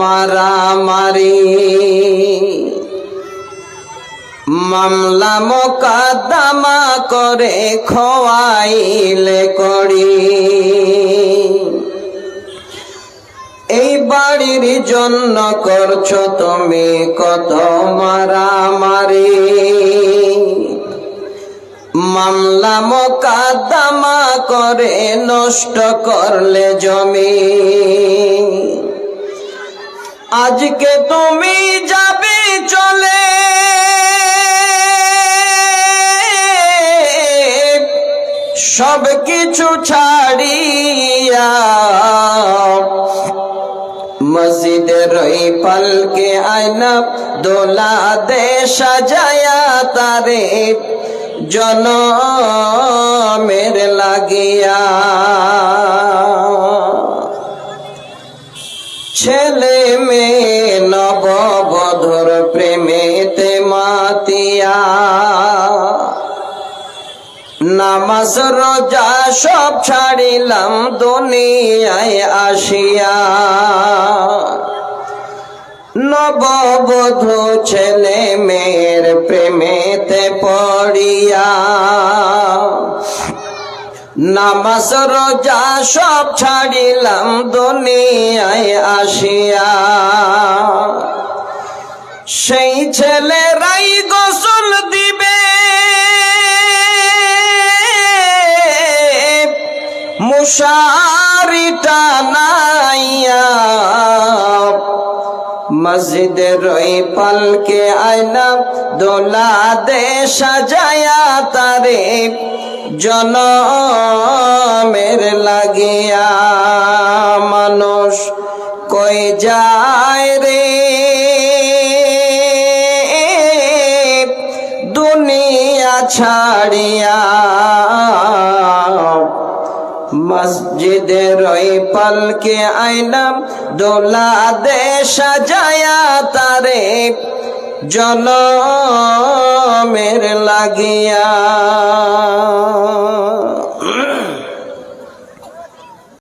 মারামারি মামলা মোকদ্দমা করে খোয়াইলে করি। এই বাড়ির জন্য করছ তুমি কত মারামারি মামলা মোকদ্দমা করে নষ্ট করলে জমি। আজকে তুমি যাবে চলে। সব কিছু ছাড়িয়া মসজিদের ওই পালকে আয়না দোলা দে সাজায়া তারে। জনমের লাগিয়া ছেলে মেয়ে নববধুর প্রেমেতে মাতিয়া। নামাজ, রোজা সব ছাড়িলাম দুনিয়ায় আসিয়া। নববধূ ছেলে মেয়ের প্রেমেতে পড়িয়া নামাজ রোজা সব ছাড়িলাম দুনিয়ায় আসিয়া। সেই ছেলেরাই গোসল দিবে। মুশারিটা নাইয়া মসজিদের ওই পালকে আয়না দোলা দে সাজায়া তারে জনমের লাগিয়া মানুষ কই যায় রে? দুনিয়া ছাড়িয়া মসজিদের ওই পালকে আইলাম দোলা দে সাজায়া তারে জনমের লাগিয়া।